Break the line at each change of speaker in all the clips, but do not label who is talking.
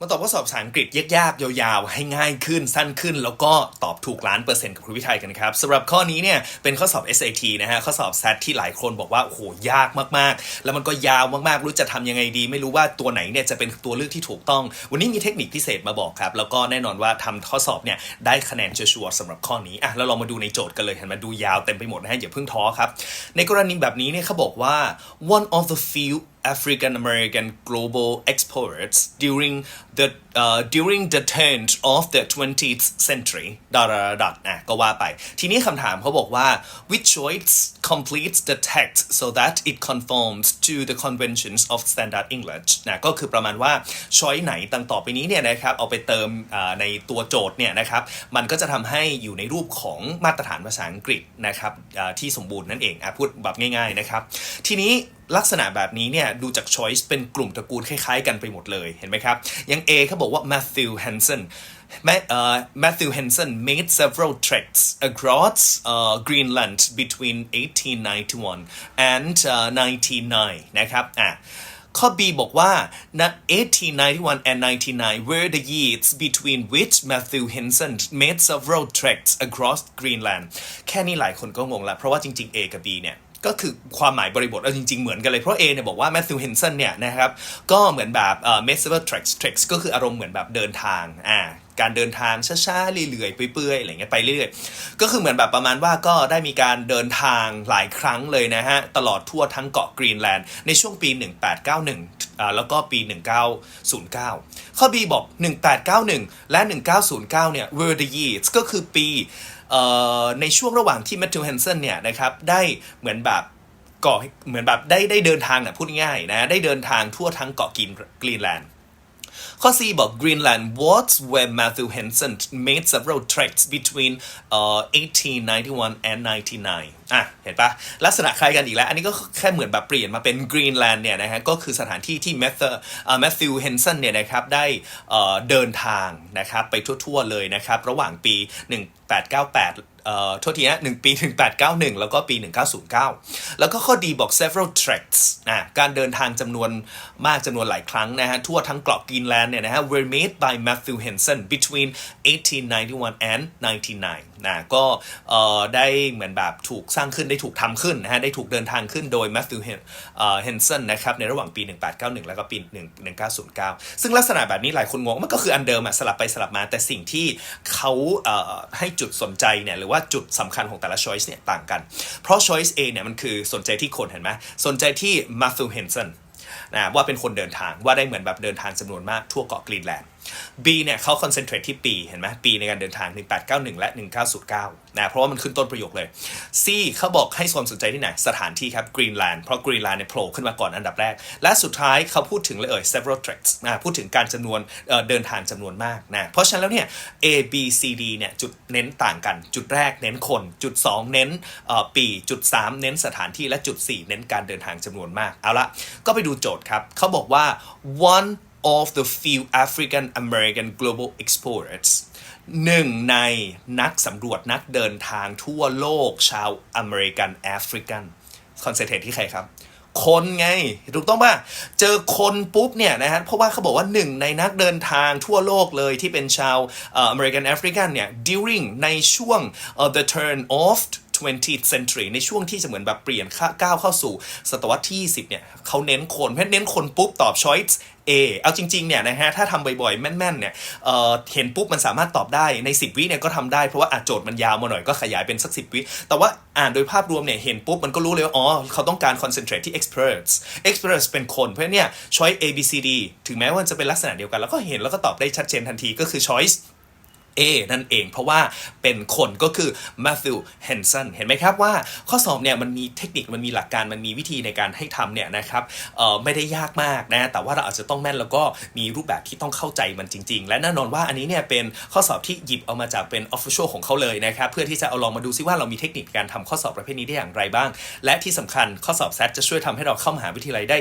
มาตอบข้อสอบภาษาอังกฤษยากๆ ยาวๆ ให้ง่ายขึ้นสั้นขึ้น แล้วก็ตอบถูกล้านเปอร์เซ็นต์กับครูวิทัยกันครับสำหรับข้อนี้เนี่ยเป็นข้อสอบ SAT นะฮะข้อสอบ SAT ที่หลายคนบอกว่าโอ้โหยากมากๆ แล้วมันก็ยาวมากๆ รู้จะทำยังไงดี ไม่รู้ว่าตัวไหนเนี่ยจะเป็นตัวเลือกที่ถูกต้อง วันนี้มีเทคนิคพิเศษมาบอกครับ แล้วก็แน่นอนว่าทำข้อสอบเนี่ยได้คะแนนชัวร์สำหรับข้อนี้อะแล้วเรามาดูในโจทย์กันเลยเห็นไหมดูยาวเต็มไปหมดนะฮะอย่าเพิ่งท้อครับในกรณีแบบนี้เนี่ยเขาบอกว่า one of the few African American global exports during the uh, during the turn of the 20th century ดาราดัดนะก็ว่าไป ทีนี้คำถามเขาบอกว่า which choice completes the text so that it conforms to the conventions of standard English นะก็คือประมาณว่า choice ไหนต่างต่อไปนี้เนี่ยนะครับเอาไปเติมในตัวโจทย์เนี่ยนะครับมันก็จะทำให้อยู่ในรูปของมาตรฐานภาษาอังกฤษนะครับที่สมบูรณ์นั่นเองอพูดแบบง่ายๆนะครับ ทีนี้ ลักษณะแบบนี้เนี่ยดูจาก choice เป็นกลุ่มตระกูลคล้ายๆกันไปหมดเลยเห็นไหมครับอย่าง A เขาบอกว่า Matthew Hansen Ma- uh, Matthew Henson made several treks across uh, Greenland between 1891 and uh, 99นะครับอะข้อ B บอกว่า 1891 and 99 were the years between which Matthew Henson made several treks across Greenland แค่นี้หลายคนก็งงล้วเพราะว่าจริงๆ A กับ B เนี่ย ก็คือความหมายบริบทเอาจริง ๆ เหมือนกันเลย เพราะ A เนี่ยบอกว่า Matthew Henson เนี่ยนะครับก็เหมือนแบบเอ่อ made several treks treks ก็คืออารมณ์เหมือนแบบเดินทางอ่าการเดินทางช้าๆเรื่อยๆเปื่อยๆอะไรเงี้ยไปเรื่อยๆก็คือเหมือนแบบประมาณว่าก็ได้มีการเดินทางหลายครั้งเลยนะฮะ ตลอดทั่วทั้งเกาะกรีนแลนด์ในช่วงปี 1891อ่าแล้วก็ปี 1909 ข้อ B บอก 1891 และ 1909 เนี่ย were the years ก็คือปี ในช่วงระหว่างที่แมทธิวแฮนเซนเนี่ยนะครับได้เหมือนแบบก่อเหมือนแบบได้ได้เดินทางนะพูดง่ายนะได้เดินทางทั่วทั้งเกาะกรีนกรีนแลนด์ ข้อ C บอก Greenland was where Matthew Henson made several treks between uh, 1891 and 99อะเห็นปะลักษณะคล้ายกันอีกแล้ว อันนี้ก็แค่เหมือนแบบเปลี่ยนมาเป็น Greenland เนี่ยนะฮะก็คือสถานที่ที่ Matthew เอ่อ Matthew Henson เนี่ยนะครับได้เอ่อเดินทางนะครับไปทั่วๆเลยนะครับ ระหว่างปี 1898 เอ่อโทษทีนะหนึ่งปี 1891 แล้วก็ปี 1909 แล้วก็ข้อดีบอก several treks นะการเดินทางจำนวนมากจำนวนหลายครั้งนะฮะ ทั่วทั้งเกาะกรีนแลนด์เนี่ยนะฮะ were made by Matthew Henson between 1891 and 99นะก็เอ่อได้เหมือนแบบถูกสร้างขึ้นได้ถูกทำขึ้นนะฮะ ได้ถูกเดินทางขึ้นโดย Matthew Henson นะครับในระหว่างปี 1891 แล้วก็ปี 1909 ซึ่งลักษณะแบบนี้หลายคนงงมันก็คืออันเดิมอะสลับไปสลับมาแต่สิ่งที่เขาเอ่อให้จุดสนใจเนี่ยหรือว่าว่าจุดสำคัญของแต่ละ choice เนี่ยต่างกัน เพราะ choice A เนี่ยมันคือสนใจที่คนเห็นไหมสนใจที่มาซูเฮนสันนะว่าเป็นคนเดินทางว่าได้เหมือนแบบเดินทางจำนวนมากทั่วเกาะกรีนแลนด์ B เนี่ยเขาคอนเซนเทรตที่ปีเห็นไหมปีในการเดินทาง 1891 และ 1909นะเพราะว่ามันขึ้นต้นประโยคเลย C เขาบอกให้ความสนใจที่ไหน สถานที่ครับกรีนแลนด์เพราะกรีนแลนด์เนี่ยโผล่ขึ้นมาก่อนอันดับแรก และสุดท้ายเขาพูดถึงเลยเอ่ย several treks นะพูดถึงการจำนวนเเดินทางจำนวนมากนะเพราะฉะนั้นแล้วเนี่ย A B C D เนี่ยจุดเน้นต่างกัน จุดแรกเน้นคน จุด 2 เน้นปีจุด 3 เน้นสถานที่และจุด 4 เน้นการเดินทางจำนวนมาก เอาละก็ไปดูโจทย์ครับเขาบอกว่า one of the few African American global explorers หนึ่งในนักสำรวจนักเดินทางทั่วโลกชาวอเมริกันแอฟริกันคอนเซนเทรตที่ใครครับ คนไง ถูกต้องป่ะ เจอคนปุ๊บเนี่ยนะฮะเพราะว่าเขาบอกว่าหนึ่งในนักเดินทางทั่วโลกเลยที่เป็นชาวอเมริกันแอฟริกันเนี่ย during ในช่วงเอ่อ the turn of 20th century ในช่วงที่จะเหมือนแบบเปลี่ยนข้าก้าวเข้าสู่ศตวรรษที่20เนี่ยเขาเน้นคนเพราะเน้นคนปุ๊บตอบ choice A เอาจริงๆเนี่ยนะฮะถ้าทำบ่อยๆ แม่นๆเนี่ยเเห็นปุ๊บมันสามารถตอบได้ใน 10 วิเนี่ยก็ทำได้เพราะว่าอาจโจทย์มันยาวมาหน่อยก็ขยายเป็นสัก 10 วิ แต่ว่าอ่านโดยภาพรวมเนี่ยเห็นปุ๊บมันก็รู้เลยว่าอ๋อเขาต้องการ concentrate ที่ experts experts เป็นคน เพราะเนี่ย choice A B C D ถึงแม้ว่าจะเป็นลักษณะเดียวกัน แล้วก็เห็นแล้วก็ตอบได้ชัดเจนทันทีก็คือ choice A นั่นเอง เพราะว่าเป็นคนก็คือ Matthew Henson เห็นไหมครับว่าข้อสอบเนี่ยมันมีเทคนิคมันมีหลักการมันมีวิธีในการให้ทำเนี่ยนะครับไม่ได้ยากมากนะแต่ว่าเราอาจจะต้องแม่นแล้วก็มีรูปแบบที่ต้องเข้าใจมันจริง ๆ และแน่นอนว่าอันนี้เนี่ยเป็นข้อสอบที่หยิบเอามาจากเป็น official ของเขาเลยนะครับเพื่อที่จะเอาลองมาดูซิว่าเรามีเทคนิคการทำข้อสอบประเภทนี้ได้อย่างไรบ้าง และที่สำคัญข้อสอบ SAT จะช่วยทำให้เราเข้ามหาวิทยาลัยได้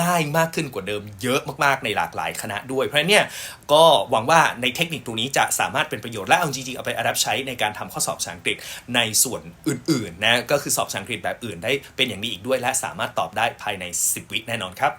ง่ายมากขึ้นกว่าเดิมเยอะมากๆในหลากหลายคณะด้วย เพราะเนี่ยก็หวังว่าในเทคนิคตรงนี้จะสามารถเป็นประโยชน์และเอาจริงๆเอาไปอับใช้ในการทำข้อสอบภาษาอังกฤษในส่วนอื่นๆนะก็คือสอบภาษาอังกฤษแบบอื่นได้เป็นอย่างดีอีกด้วย และสามารถตอบได้ภายใน 10 วิแน่นอนครับ